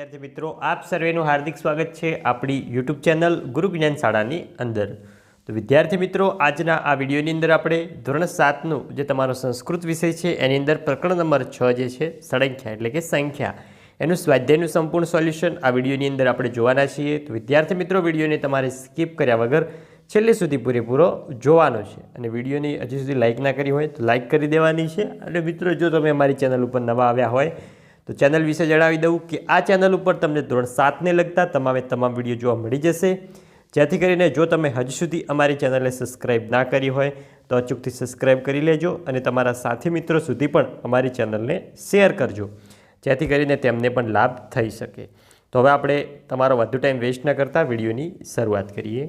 વિદ્યાર્થી મિત્રો, આપ સર્વેનું હાર્દિક સ્વાગત છે આપણી યુટ્યુબ ચેનલ ગુરુ જ્ઞાન શાળાની અંદર. તો વિદ્યાર્થી મિત્રો, આજના આ વિડીયોની અંદર આપણે ધોરણ સાતનું જે તમારો સંસ્કૃત વિષય છે, એની અંદર પ્રકરણ નંબર છ જે છે સળંખ્યા એટલે કે સંખ્યા, એનું સ્વાધ્યાયનું સંપૂર્ણ સોલ્યુશન આ વિડીયોની અંદર આપણે જોવાના છીએ. તો વિદ્યાર્થી મિત્રો, વિડીયોને તમારે સ્કીપ કર્યા વગર છેલ્લે સુધી પૂરેપૂરો જોવાનો છે. અને વિડીયોની હજી સુધી લાઇક ના કરી હોય તો લાઇક કરી દેવાની છે. અને મિત્રો, જો તમે અમારી ચેનલ ઉપર નવા આવ્યા હોય તો ચેનલ વિશે જણાવી દઉં કે આ ચેનલ ઉપર તમને ધોરણ સાતને લગતા તમામે તમામ વીડિયો જોવા મળી જશે. જેથી કરીને જો તમે હજી સુધી અમારી ચેનલને સબસ્ક્રાઈબ ના કરી હોય, તો અચૂકથી સબસ્ક્રાઈબ કરી લેજો અને તમારા સાથી મિત્રો સુધી પણ અમારી ચેનલને શેર કરજો. જેથી કરીને તેમને પણ લાભ થઈ શકે. તો હવે આપણે તમારો વધુ ટાઈમ વેસ્ટ ન કરતા વિડીયોની શરૂઆત કરીએ.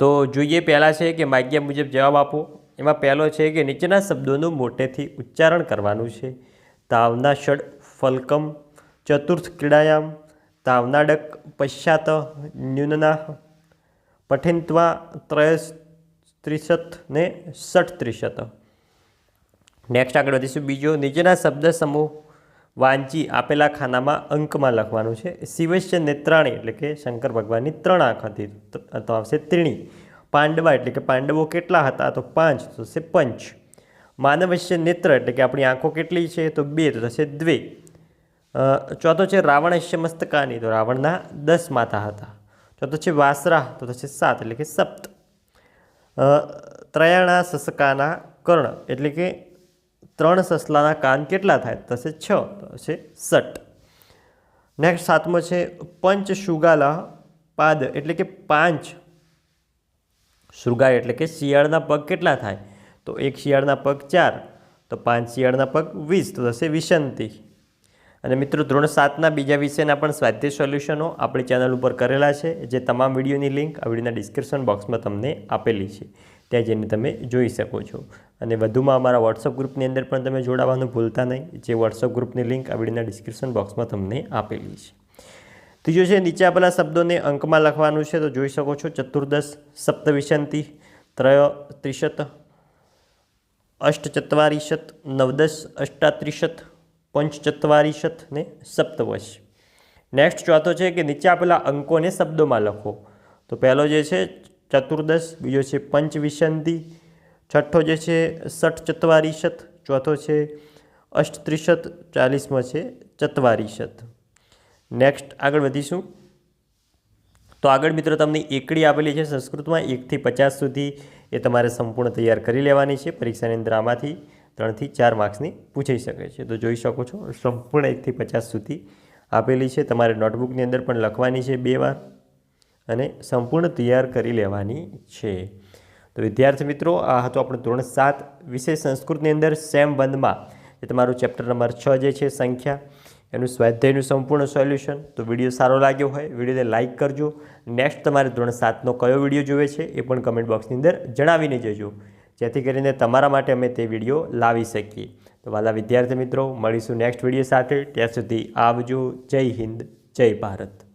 તો જોઈએ પહેલાં છે કે માગ્યા મુજબ જવાબ આપો. એમાં પહેલો છે કે નીચેના શબ્દોનું મોટેથી ઉચ્ચારણ કરવાનું છે. તાવના ષડ ફલકમ ચતુર્થ ક્રીડાયામ તાવનાડક પશ્ચાત ન્યૂનના, પઠિન્ત્વા ત્રયસ ત્રિશત ને ષઠ ત્રિશત. નેક્સ્ટ આગળ વધીશું. બીજો નીચેના શબ્દ સમૂહ વાંચી આપેલા ખાનામાં અંકમાં લખવાનું છે. શિવસ્ય નેત્રાણી એટલે કે શંકર ભગવાનની ત્રણ આંખ હતી. તો આવશે ત્રીણી. પાંડવા એટલે કે પાંડવો કેટલા હતા? તો પાંચ. તો છે પંચ. માનવસ્ય નેત્ર એટલે કે આપણી આંખો કેટલી છે તો બે તો થશે દ્વે. ચોથો છે રાવણસ્ય મસ્તકાની, તો રાવણના દસ માથા હતા. ચોથો છે વાસરા, તો થશે સાત એટલે કે સપ્ત. ત્રયાણા સસકાના કર્ણ એટલે કે ત્રણ સસલાના કાન કેટલા થાય થશે છ, તો છે સટ. નેક્સ્ટ સાતમો છે પંચ શુગાલા પાદ એટલે કે પાંચ. શૃગાય એટલે કે શિયાળના પગ કેટલા થાય? તો એક શિયાળના પગ ચાર, તો પાંચ શિયાળના પગ વીસ, તો થશે વિસંતિ. અને મિત્રો, ધોરણ સાતના બીજા વિષયના પણ સ્વાધ્યાય સોલ્યુશનો આપણી ચેનલ ઉપર કરેલા છે, જે તમામ વિડીયોની લિંક આ વિડીયોના ડિસ્ક્રિપ્શન બોક્સમાં તમને આપેલી છે. ત્યાં જઈને તમે જોઈ શકો છો. અને વધુમાં અમારા વોટ્સઅપ ગ્રુપની અંદર પણ તમે જોડાવાનું ભૂલતા નહીં, જે વોટ્સઅપ ગ્રુપની લિંક આ વિડીયોના ડિસ્ક્રિપ્શન બોક્સમાં તમને આપેલી છે. ત્રીજો છે, નીચે આપેલા શબ્દોને અંકમાં લખવાનું છે, તો જોઈ શકો છો, ચતુર્દશ સપ્તવિશંતિ ત્રય, ત્રિશત અષ્ટચત્વારિશત નવદશ અષ્ટાત્રિશત પંચચત્વારિશત ને સપ્તવશ. નેક્સ્ટ ચોથો છે કે નીચે આપેલા અંકોને શબ્દોમાં લખો. તો પહેલો જે છે, ચતુર્દશ, બીજો છે પંચવિશંતિ છઠ્ઠો જે છે ષઠ ચત્વારિશત ચોથો છે અષ્ટત્રિશત, ચાલીસમો છે ચત્વારીશત. નેક્સ્ટ આગળ વધીશું. તો આગળ મિત્રો તમને એકડી આપેલી છે સંસ્કૃતમાં એકથી પચાસ સુધી એ તમારે સંપૂર્ણ તૈયાર કરી લેવાની છે. પરીક્ષાની અંદર આમાંથી ત્રણથી ચાર માર્ક્સની પૂછાઈ શકે છે. તો જોઈ શકો છો, સંપૂર્ણ એકથી પચાસ સુધી આપેલી છે. તમારે નોટબુકની અંદર પણ લખવાની છે બે વાર અને સંપૂર્ણ તૈયાર કરી લેવાની છે. તો વિદ્યાર્થી મિત્રો, આ હતો આપણો ધોરણ સાત વિષય સંસ્કૃતની અંદર, સેમ બંધમાં. જે તમારું ચેપ્ટર નંબર છ જે છે, સંખ્યા. એનું સ્વાધ્યાયનું સંપૂર્ણ સોલ્યુશન. તો વીડિયો સારો લાગ્યો હોય, વિડીયોને લાઇક કરજો. નેક્સ્ટ તમારે ધોરણ સાતનો કયો વીડિયો જોવે છે એ પણ કમેન્ટ બોક્સની અંદર જણાવીને જજો. જેથી કરીને તમારા માટે અમે તે વીડિયો લાવી શકીએ. તો વાલા વિદ્યાર્થી મિત્રો, મળીશું નેક્સ્ટ વીડિયો સાથે. ત્યાં સુધી આવજો. જય હિન્દ, જય ભારત.